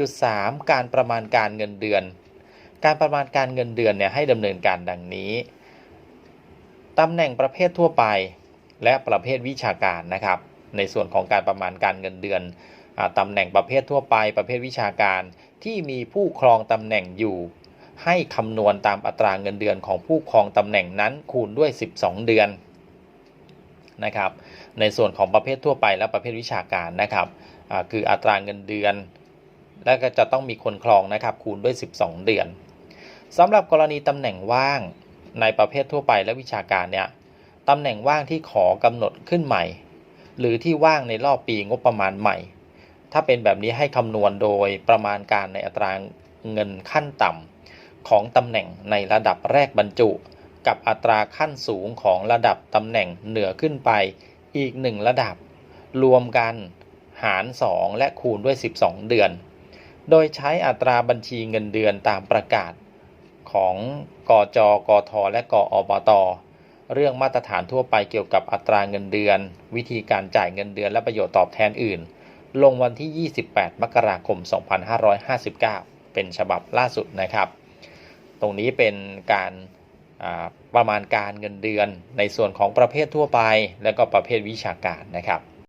7.3 การประมาณการเงินเดือน การประมาณการเงินเดือนเนี่ยให้ดำเนินการดังนี้ตำแหน่งประเภททั่วไป และประเภทวิชาการนะครับ ในส่วนของการประมาณการเงินเดือนอตำแหน่งประเภททั่วไป ประเภทวิชาการที่มีผู้ครองตำแหน่งอยู่ ให้คำนวณตามอัตราเงินเดือนของผู้ครองตำแหน่งนั้นคูณด้วย 12 เดือนนะครับ ในส่วนของประเภททั่วไปและประเภทวิชาการนะครับคืออัตราเงินเดือน และก็จะต้องมีคนครองนะครับคูณด้วย 12 เดือนสำหรับกรณีตำแหน่งว่างในประเภททั่วไปและวิชาการเนี่ยตำแหน่งว่างที่ขอกำหนดขึ้นใหม่ หรือที่ว่างในรอบปีงบประมาณใหม่ ถ้าเป็นแบบนี้ให้คำนวณโดยประมาณการในอัตราเงินขั้นต่ำของตำแหน่งในระดับแรกบรรจุ กับอัตราขั้นสูงของระดับตำแหน่งเหนือขึ้นไปอีก 1 ระดับ รวมกันหาร 2 และคูณด้วย 12 เดือน โดยใช้อัตราบัญชีเงินเดือนตามประกาศของกจกทและกอบต เรื่องมาตรฐานทั่วไปเกี่ยวกับอัตราเงินเดือน วิธีการจ่ายเงินเดือนและประโยชน์ตอบแทนอื่น ลงวันที่ 28 มกราคม 2559 เป็นฉบับล่าสุดนะครับ ตรงนี้เป็นการประมาณการเงินเดือนในส่วนของประเภททั่วไป และก็ประเภทวิชาการนะครับ